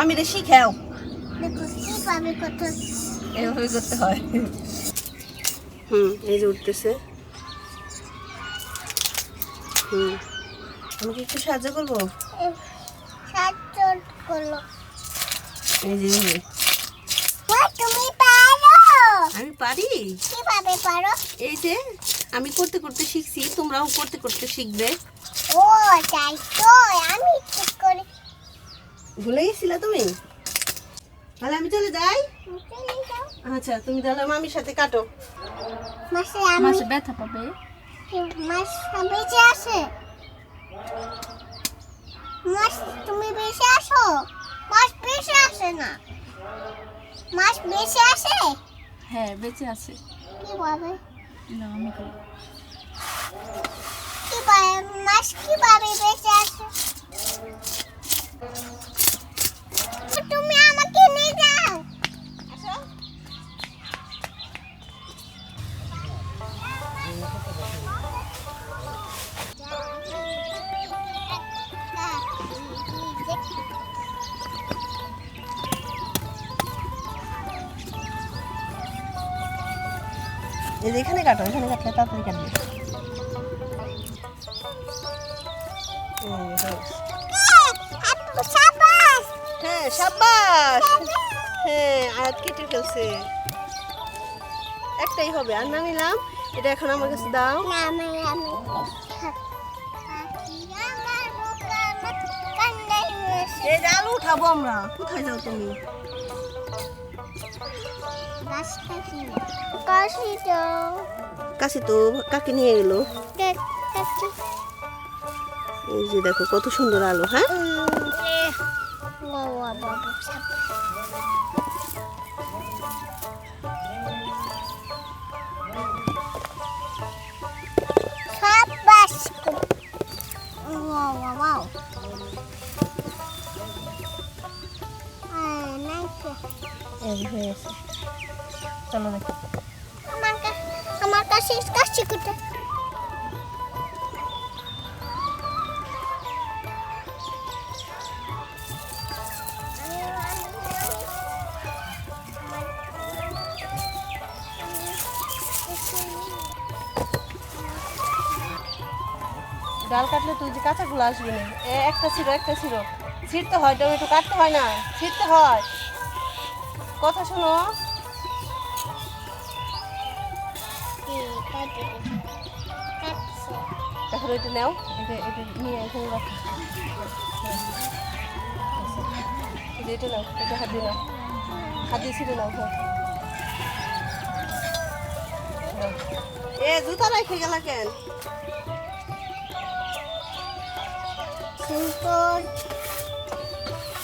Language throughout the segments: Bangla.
মামিরে শিখাও এভাবে করতে হয়। হুম এই যে উঠতেছে। হুম। আমি একটু সাহায্য করব? এই যে তুমি পারো আমি পারি কীভাবে পারো? এই যে আমি করতে করতে শিখছি তোমরাও করতে করতে শিখবে। ও তাই তো আমি ভুলে গেছিলা তুমি? তাহলে আমি চলে যাই। আচ্ছা তুমি তাহলে মামির সাথে কাটো। মাসে আমি ব্যথা পাবে? মাস বেঁচে আসে মাস তুমি বেঁচে আসো মাস বেঁচে আসে না? মাস বেঁচে আসে হ্যাঁ বেঁচে না আমি করি। মাস কীভাবে বেঁচে আসে এই যে এখানে কাটো, এখানে কাটলে তাড়াতাড়ি কাটবে হ্যাঁ সাব্বাস! হ্যাঁ আর কেটে ফেলছে। একটাই হবে, আর না নিলাম, এটা এখন আমার কাছে দাও। উঠাবো আমরা, কোথায় যাও তুমি? কাশি তো কাছে তো কাকে নিয়ে এলো? এই যে দেখো কত সুন্দর আলো হ্যাঁ? বাবা বাবা। চলো দেখো। আমার কাছে আমার কাছে কোথায় ডাল কাটলে তুই যে কাঁচাগুলো আসবি না। এ একটা ছিল একটা ছিল। ছিঁড়তে হয় টমেটো কাটতে হয় না। ছিঁড়তে হয়। কথা শোনো। এখন এটা নাও। এটা এটা নিয়ে এখানে রাখো। এটা নাও এটা হাত দিয়ে নাও। হাত দিয়ে ছিঁড়ে নাও হ্যাঁ। এ জুতা রেখে গেলা কেন? সুন্দর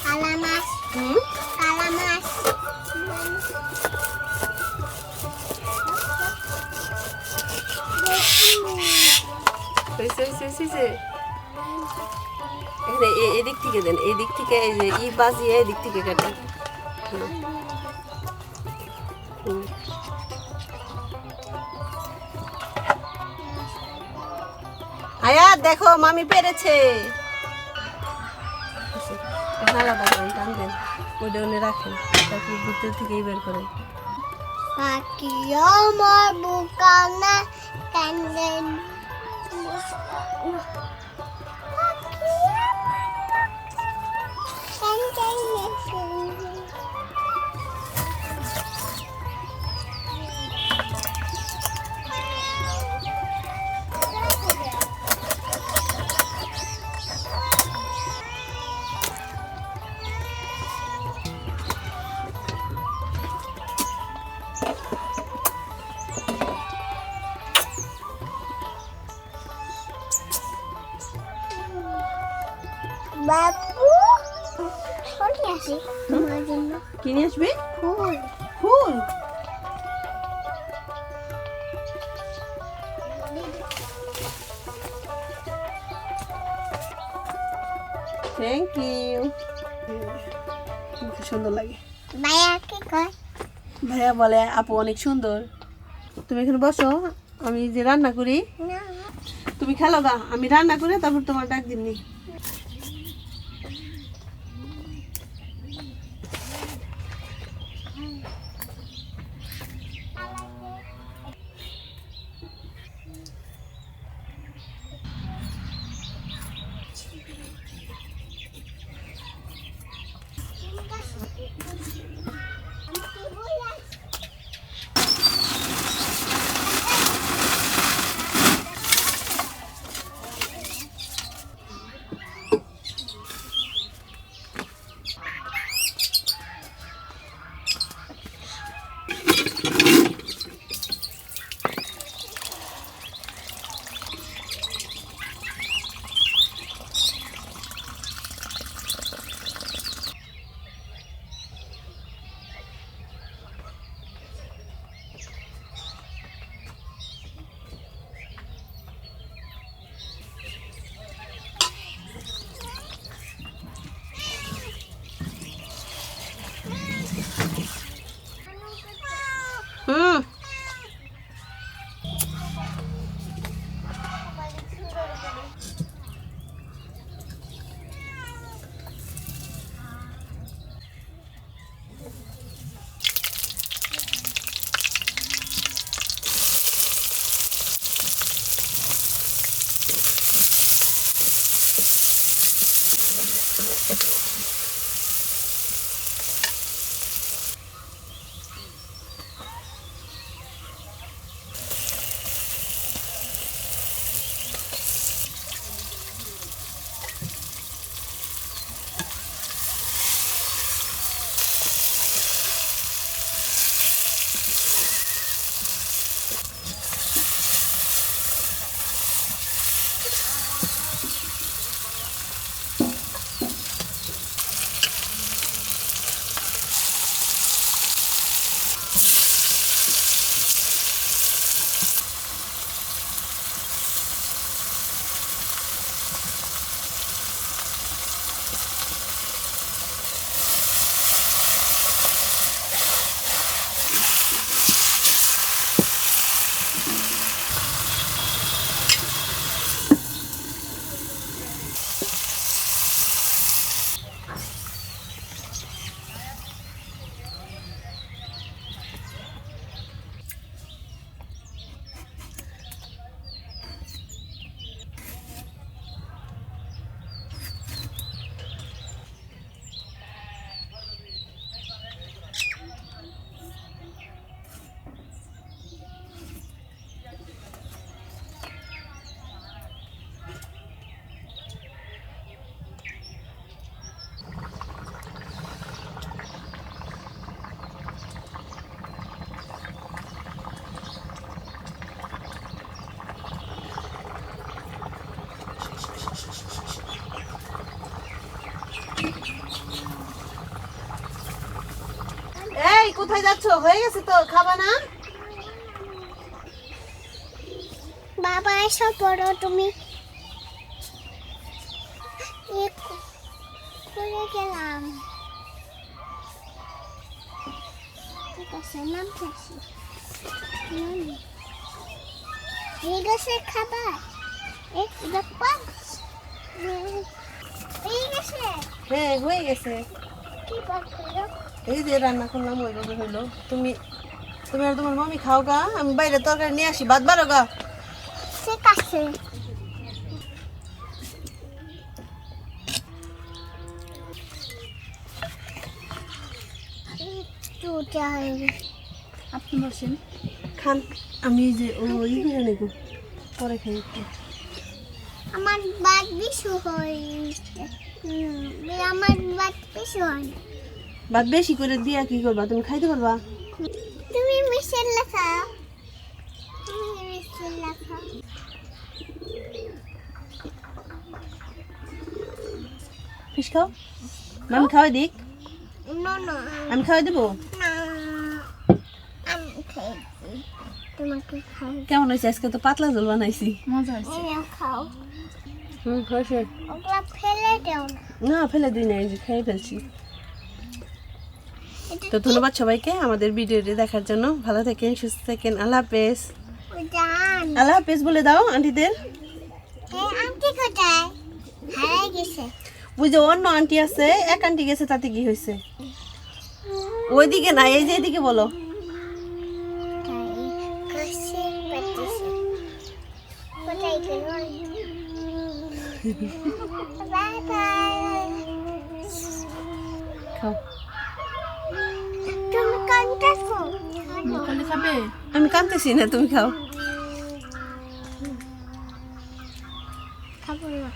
কালা মাছ হুম? হয়েছে এদিক থেকে দেন এদিক থেকে এই যে ই বাজিয়ে এদিক থেকে কাটেন। আয়াত দেখো মামি পেরেছে। আলাদা ভিতর থেকেই বের Ben de yeşilim. সরি আসি তোমার জন্য। কিনে আসবে? ফুল। ফুল? থ্যাংক ইউ সুন্দর লাগে। ভাইয়া কি কয়? ভাইয়া বলে আপু অনেক সুন্দর। তুমি এখানে বসো আমি যে রান্না করি। তুমি খেলো গা আমি রান্না করে তারপর তোমার ডাক দিমনি। কোথায় যাচ্ছ? হয়ে গেছে তো খাবা না বাবা এসব পড়ো তুমি। করে গেলাম? ঠিক আছে খাবার। পাঁচ এই হ্যাঁ হয়ে গেছে। কি পাখলো এই যে রান্না করলাম ওইভাবে হইল। তুমি তুমি আর তোমার মামি খাও গা আমি বাইরে তরকারি নিয়ে আসি বাদ বারো গা। ঠিক আছে। আপনি বসেন। খান আমি যে ও ই করে নেব পরে খাই একটু। আমার বাদ বিশু হুম, আমার বাদ বিশু হয় ভাত বেশি করে দিয়া কি করবা? তুমি খাইতে পারবা? তুমি মিশেল লেখা তুমি মিশেল লেখা ফিস খাও? মামি খাওয়াই দিক। না না। আমি খাওয়াই দেবো? আমি কেমন হয়েছে? আজকে তো পাতলা জল বানাইছি। মজা হয়েছে। খাও। হুম হয়েছে ওগুলা ফেলে দেও না। না ফেলে দিই না খেয়ে ফেলছি। তো ধন্যবাদ সবাইকে আমাদের ভিডিওটি দেখার জন্য। ভালো থাকেন সুস্থ থাকেন। আল্লাহ হাফেজ। আল্লাহ হাফেজ বলে দাও আন্টিদের। বুঝে অন্য আন্টি আছে এক আন্টি গেছে তাতে কি হয়েছে? ওইদিকে না এই যে এদিকে বলো। পেতেছে আমি কাঁদতেছি না তুমি খাও। খাব না।